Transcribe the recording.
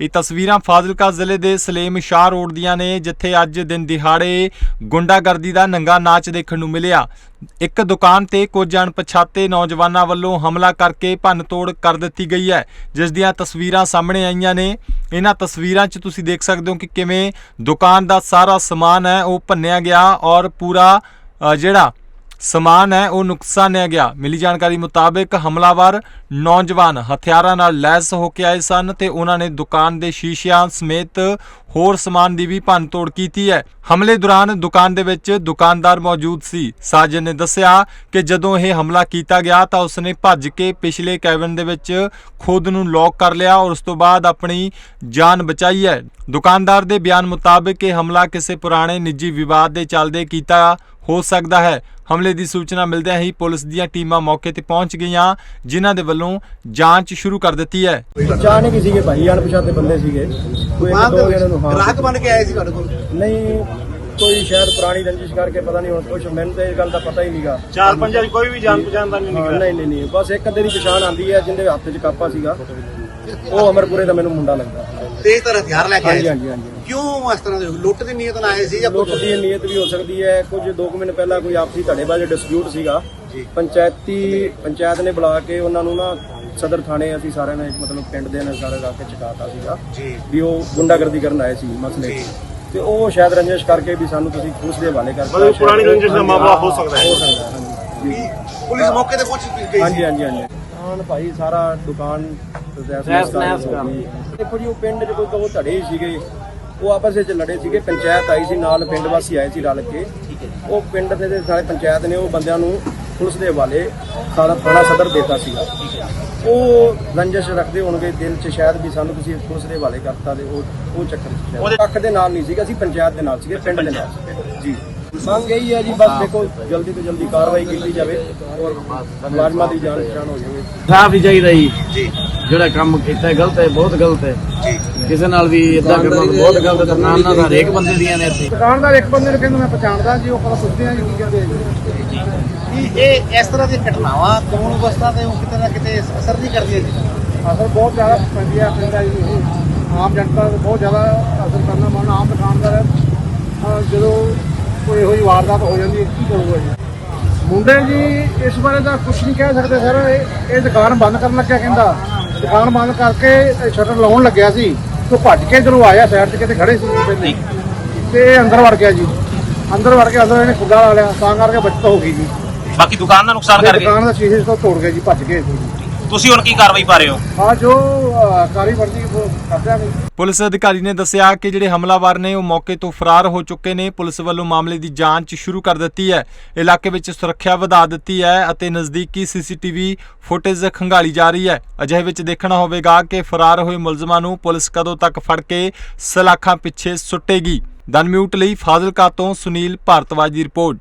ਇਹ ਤਸਵੀਰਾਂ ਫਾਜ਼ਿਲਕਾ ਜ਼ਿਲ੍ਹੇ ਦੇ ਸਲੇਮ ਸ਼ਾਹ ਰੋਡ ਦੀਆਂ ਨੇ, ਜਿੱਥੇ ਅੱਜ ਦਿਨ ਦਿਹਾੜੇ ਗੁੰਡਾਗਰਦੀ ਦਾ ਨੰਗਾ ਨਾਚ ਦੇਖਣ ਨੂੰ ਮਿਲਿਆ। ਇੱਕ ਦੁਕਾਨ ਤੇ ਕੁਝ ਅਣਪਛਾਤੇ ਨੌਜਵਾਨਾਂ ਵੱਲੋਂ ਹਮਲਾ ਕਰਕੇ ਭੰਨਤੋੜ ਕਰ ਦਿੱਤੀ ਗਈ ਹੈ, ਜਿਸ ਦੀਆਂ ਤਸਵੀਰਾਂ ਸਾਹਮਣੇ ਆਈਆਂ ਨੇ। ਇਹਨਾਂ ਤਸਵੀਰਾਂ 'ਚ ਤੁਸੀਂ ਦੇਖ ਸਕਦੇ ਹੋ ਕਿ ਕਿਵੇਂ ਦੁਕਾਨ ਦਾ ਸਾਰਾ ਸਮਾਨ ਹੈ, ਉਹ ਭੰਨਿਆ ਗਿਆ ਔਰ ਪੂਰਾ ਜਿਹੜਾ ਸਮਾਨ ਹੈ, ਉਹ ਨੁਕਸਾਨਿਆ ਗਿਆ। ਮਿਲੀ ਜਾਣਕਾਰੀ ਮੁਤਾਬਕ ਹਮਲਾਵਰ ਨੌਜਵਾਨ ਹਥਿਆਰਾਂ ਨਾਲ ਲੈਸ ਹੋ ਕੇ ਆਏ ਸਨ ਤੇ ਉਹਨਾਂ ਨੇ ਦੁਕਾਨ ਦੇ ਸ਼ੀਸ਼ਿਆਂ ਸਮੇਤ ਹੋਰ ਸਮਾਨ ਦੀ ਵੀ ਭੰਨਤੋੜ ਕੀਤੀ ਹੈ। ਹਮਲੇ ਦੌਰਾਨ ਦੁਕਾਨ ਦੇ ਵਿੱਚ ਦੁਕਾਨਦਾਰ ਮੌਜੂਦ ਸੀ। ਸਾਜਨ ਨੇ ਦੱਸਿਆ ਕਿ ਜਦੋਂ ਇਹ ਹਮਲਾ ਕੀਤਾ ਗਿਆ ਤਾਂ ਉਸਨੇ ਭੱਜ ਕੇ ਪਿਛਲੇ ਕੈਬਨ ਦੇ ਵਿੱਚ ਖੁਦ ਨੂੰ ਲੌਕ ਕਰ ਲਿਆ ਔਰ ਉਸ ਤੋਂ ਬਾਅਦ ਆਪਣੀ ਜਾਨ ਬਚਾਈ ਹੈ। ਦੁਕਾਨਦਾਰ ਦੇ ਬਿਆਨ ਮੁਤਾਬਕ ਇਹ ਹਮਲਾ ਕਿਸੇ ਪੁਰਾਣੇ ਨਿੱਜੀ ਵਿਵਾਦ ਦੇ ਚੱਲਦੇ ਕੀਤਾ ਹੋ ਸਕਦਾ ਹੈ। ਹਮਲੇ ਦੀ ਸੂਚਨਾ ਮਿਲਦਿਆਂ ਹੀ ਪੁਲਿਸ ਦੀਆਂ ਟੀਮਾਂ ਮੌਕੇ ਤੇ ਪਹੁੰਚ ਗਈਆਂ ਜਿਨ੍ਹਾਂ ਦੇ ਵੱਲੋਂ ਜਾਂਚ ਸ਼ੁਰੂ ਕਰ ਦਿੱਤੀ ਹੈ। ਅਚਾਨਕ ਹੀ ਸੀਗੇ ਭਾਈ ਅਣਪਛਾਤੇ ਬੰਦੇ ਸੀਗੇ। ਕੋਈ ਇੱਕ ਦੋ ਜਣੇ ਨੂੰ ਹਾਂ ਗ੍ਰਾਹਕ ਬਣ ਕੇ ਆਏ ਸੀ ਤੁਹਾਡੇ ਕੋਲ? ਨਹੀਂ ਕੋਈ ਸ਼ਾਇਦ ਪੁਰਾਣੀ ਰੰਜਿਸ਼ ਕਰਕੇ ਪਤਾ ਨਹੀਂ ਹੁਣ ਕੁਝ ਮੈਨੂੰ ਤਾਂ ਇਹ ਗੱਲ ਦਾ ਪਤਾ ਹੀ ਨਹੀਂਗਾ। ਚਾਰ ਪੰਜਾਂ ਦੀ ਕੋਈ ਵੀ ਜਾਣ ਪਛਾਣ ਦਾ ਨਹੀਂ ਨਹੀਂ ਨਹੀਂ ਨਹੀਂ ਬਸ ਇੱਕ ਅੱਧੇ ਦੀ ਪਛਾਣ ਆਂਦੀ ਹੈ ਜਿੰਦੇ ਹੱਥ 'ਚ ਕਾਪਾ ਸੀਗਾ। ਉਹ ਅਮਰਪੁਰੇ ਦਾ ਮੈਨੂੰ ਮੁੰਡਾ ਲੱਗਦਾ। ਤੇਜ਼ ਤਰ੍ਹਾਂ ਹਥਿਆਰ ਲੈ ਕੇ ਆਏ ਹਾਂਜੀ ਹਾਂਜੀ ਹਾਂਜੀ। ਕਿਉਂ ਇਸ ਤਰ੍ਹਾਂ ਦੇ ਲੁੱਟ ਦੀ ਨੀਅਤ ਨਾਲ ਆਏ ਸੀ ਜਾਂ ਲੁੱਟ ਦੀ ਨੀਅਤ ਵੀ ਹੋ ਸਕਦੀ ਹੈ। ਕੁਝ 2 ਮਹੀਨੇ ਪਹਿਲਾਂ ਕੋਈ ਆਪਸੀ ਧੜੇਬਾਜ਼ੀ ਡਿਸਪਿਊਟ ਸੀਗਾ। ਪੰਚਾਇਤੀ ਪੰਚਾਇਤ ਨੇ ਬੁਲਾ ਕੇ ਉਹਨਾਂ ਨੂੰ ਨਾ ਸਦਰ ਥਾਣੇ ਅਸੀਂ ਸਾਰਿਆਂ ਨੇ ਮਤਲਬ ਪਿੰਡ ਦੇ ਨੇ ਸਾਰੇ ਰੱਖ ਕੇ ਚਕਾਤਾ ਸੀਗਾ। ਜੀ। ਵੀ ਉਹ ਗੁੰਡਾਗਰਦੀ ਕਰਨ ਆਏ ਸੀ ਮਸਲੇ ਤੇ ਉਹ ਸ਼ਾਇਦ ਰੰਜਿਸ਼ ਕਰਕੇ ਵੀ ਸਾਨੂੰ ਤੁਸੀਂ ਪੁਲਿਸ ਦੇ ਹਵਾਲੇ ਕਰਤਾ ਮਤਲਬ ਪੁਰਾਣੀ ਰੰਜਿਸ਼ ਦਾ ਮਾਮਲਾ ਹੋ ਸਕਦਾ ਹੈ। ਹੋ ਸਕਦਾ ਪੁਲਿਸ ਮੌਕੇ ਤੇ ਪਹੁੰਚ ਗਈ ਹਾਂਜੀ ਹਾਂਜੀ ਹਾਂਜੀ। ਦੁਕਾਨ ਭਾਈ ਸਾਰਾ ਦੁਕਾਨ ਦੇਖੋ ਜੀ ਉਹ ਪਿੰਡ 'ਚ ਕੋਈ ਕਹੋ ਧੜੇ ਸੀਗੇ। ਉਹ ਆਪਸ ਵਿੱਚ ਲੜੇ ਸੀਗੇ ਪੰਚਾਇਤ ਆਈ ਸੀ ਨਾਲ ਪਿੰਡ ਵਾਸੀ ਆਏ ਸੀ ਰਲ ਕੇ। ਉਹ ਪਿੰਡ ਦੇ ਦੇ ਸਾਰੇ ਪੰਚਾਇਤ ਨੇ ਉਹ ਬੰਦਿਆਂ ਨੂੰ ਪੁਲਿਸ ਦੇ ਹਵਾਲੇ ਸਾਰਾ ਥਾਣਾ ਸਦਰ ਦਿੱਤਾ ਸੀਗਾ। ਉਹ ਰੰਜਿਸ਼ ਰੱਖਦੇ ਹੋਣਗੇ ਦਿਲ 'ਚ ਸ਼ਾਇਦ ਵੀ ਸਾਨੂੰ ਤੁਸੀਂ ਪੁਲਿਸ ਦੇ ਹਵਾਲੇ ਕਰਤਾ ਤੇ ਉਹ ਉਹ ਚੱਕਰ ਸੀ ਸ਼ਾਇਦ। ਪੱਖ ਦੇ ਨਾਲ ਨਹੀਂ ਸੀਗਾ ਅਸੀਂ ਪੰਚਾਇਤ ਦੇ ਨਾਲ ਸੀਗੇ ਪਿੰਡ ਦੇ ਨਾਲ ਸੀਗੇ। ਜੀ। ਮੰਗ ਇਹੀ ਹੈ ਜੀ ਬਸ ਦੇਖੋ ਜਲਦੀ ਤੋਂ ਜਲਦੀ ਕਾਰਵਾਈ ਕੀਤੀ ਜਾਵੇ ਔਰ ਮੁਲਾਜ਼ਮਾਂ ਦੀ ਜਾਨ ਪਛਾਣ ਹੋ ਜਾਵੇ। ਸਾਫ਼ ਹੀ ਚਾਹੀਦਾ ਜੀ। ਜੀ। ਜਿਹੜਾ ਕੰਮ ਕੀਤਾ ਹੈ ਗਲਤ ਹੈ ਬਹੁਤ ਗਲਤ ਹੈ। ਜੀ। ਕਿਸੇ ਨਾਲ ਵੀ ਇਦਾਂ ਕਰਨਾ ਬਹੁਤ ਗਲਤ ਦੁਕਾਨਾਂ ਦਾ ਹਰੇਕ ਬੰਦੇ ਦੀਆਂ ਨੇ ਇੱਥੇ। ਦੁਕਾਨਦਾਰ ਇੱਕ ਬੰਦੇ ਨੂੰ ਕਹਿੰਦਾ ਮੈਂ ਪਛਾਣਦਾ ਜੀ ਉਹ ਪਤਾ ਪੁੱਛਦੇ ਆ ਜੀ ਕੀ ਕਹਿੰਦੇ ਆ ਜੀ? ਇਹ ਇਸ ਤਰ੍ਹਾਂ ਦੀ ਘਟਨਾਵਾਂ ਕਾਨੂੰਨ ਵਿਵਸਥਾ ਤੇ ਉਹ ਕਿਤੇ ਨਾ ਕਿਤੇ ਅਸਰ ਨਹੀਂ ਕਰਦੀਆਂ ਜੀ। ਅਸਰ ਬਹੁਤ ਜ਼ਿਆਦਾ ਪੈਂਦੀ ਆ ਪੈਂਦਾ ਜੀ। ਆਮ ਜਨਤਾ ਤੇ ਬਹੁਤ ਜ਼ਿਆਦਾ ਅਸਰ ਕਰਨਾ ਮਨ ਆਮ ਦੁਕਾਨਦਾਰ ਜਦੋਂ ਕੋਈ ਇਹੋ ਜਿਹੀ ਵਾਰਦਾਤ ਹੋ ਜਾਂਦੀ ਹੈ ਕੀ ਕਰੂਗਾ ਜੀ? ਮੁੰਡੇ ਜੀ ਇਸ ਬਾਰੇ ਤਾਂ ਕੁਝ ਨਹੀਂ ਕਹਿ ਸਕਦੇ ਸਰ। ਇਹ ਇਹ ਦੁਕਾਨ ਬੰਦ ਕਰਨ ਲੱਗਿਆ ਕਹਿੰਦਾ। ਦੁਕਾਨ ਬੰਦ ਕਰਕੇ ਸ਼ਟਰ ਲਾਉਣ ਲੱਗਿਆ ਸੀ ਤੋਂ ਭੱਜ ਕੇ ਜਦੋਂ ਆਇਆ ਸਾਈਡ ਤੇ ਕਿਤੇ ਖੜੇ ਸੀ ਪਹਿਲੇ। ਤੇ ਅੰਦਰ ਵੜ ਗਿਆ ਜੀ। ਅੰਦਰ ਵੜ ਕੇ ਅੰਦਰ ਇਹਨੇ ਖੁੱਡਾ ਲਾ ਲਿਆ ਤਾਂ ਕਰਕੇ ਬਚਤ ਹੋ ਗਈ ਜੀ। ਬਾਕੀ ਦੁਕਾਨ ਦਾ ਨੁਕਸਾਨ ਕਰ ਗਏ? ਦੁਕਾਨ ਦਾ ਸ਼ੀਸ਼ੇ ਤੋਂ ਤੋੜ ਗਿਆ ਜੀ ਭੱਜ ਗਏ ਜੀ। ਤੁਸੀਂ ਹੁਣ ਕੀ ਕਾਰਵਾਈ ਪਾ ਰਹੇ ਹੋ? ਆ ਜੋ ਅਹ, ਕਾਰੀ ਵਰਦੀ ਉਹ ਕਰਦਿਆ ਨਹੀਂ ਪੁਲਿਸ ਅਧਿਕਾਰੀ ਨੇ ਦੱਸਿਆ ਕਿ ਜਿਹੜੇ ਹਮਲਾਵਰ ਨੇ ਉਹ ਮੌਕੇ ਤੋਂ ਫਰਾਰ ਹੋ ਚੁੱਕੇ ਨੇ। ਪੁਲਿਸ ਵੱਲੋਂ ਮਾਮਲੇ ਦੀ ਜਾਂਚ ਸ਼ੁਰੂ ਕਰ ਦਿੱਤੀ ਹੈ। ਇਲਾਕੇ ਵਿੱਚ ਸੁਰੱਖਿਆ ਵਧਾ ਦਿੱਤੀ ਹੈ ਅਤੇ ਨਜ਼ਦੀਕੀ ਸੀਸੀਟੀਵੀ ਫੁਟੇਜ ਖੰਗਾਲੀ ਜਾ ਰਹੀ ਹੈ। ਅਜਿਹੇ ਵਿੱਚ ਦੇਖਣਾ ਹੋਵੇਗਾ ਕਿ ਫਰਾਰ ਹੋਏ ਮੁਲਜ਼ਮਾਂ ਨੂੰ ਪੁਲਿਸ ਕਦੋਂ ਤੱਕ ਫੜ ਕੇ ਸਲਾਖਾਂ ਪਿੱਛੇ ਸੁੱਟੇਗੀ। ਦਨ ਮਿਊਟ ਲਈ ਫਾਜ਼ਿਲਕਾ ਤੋਂ ਸੁਨੀਲ ਭਾਰਤਵਾਜ ਦੀ ਰਿਪੋਰਟ।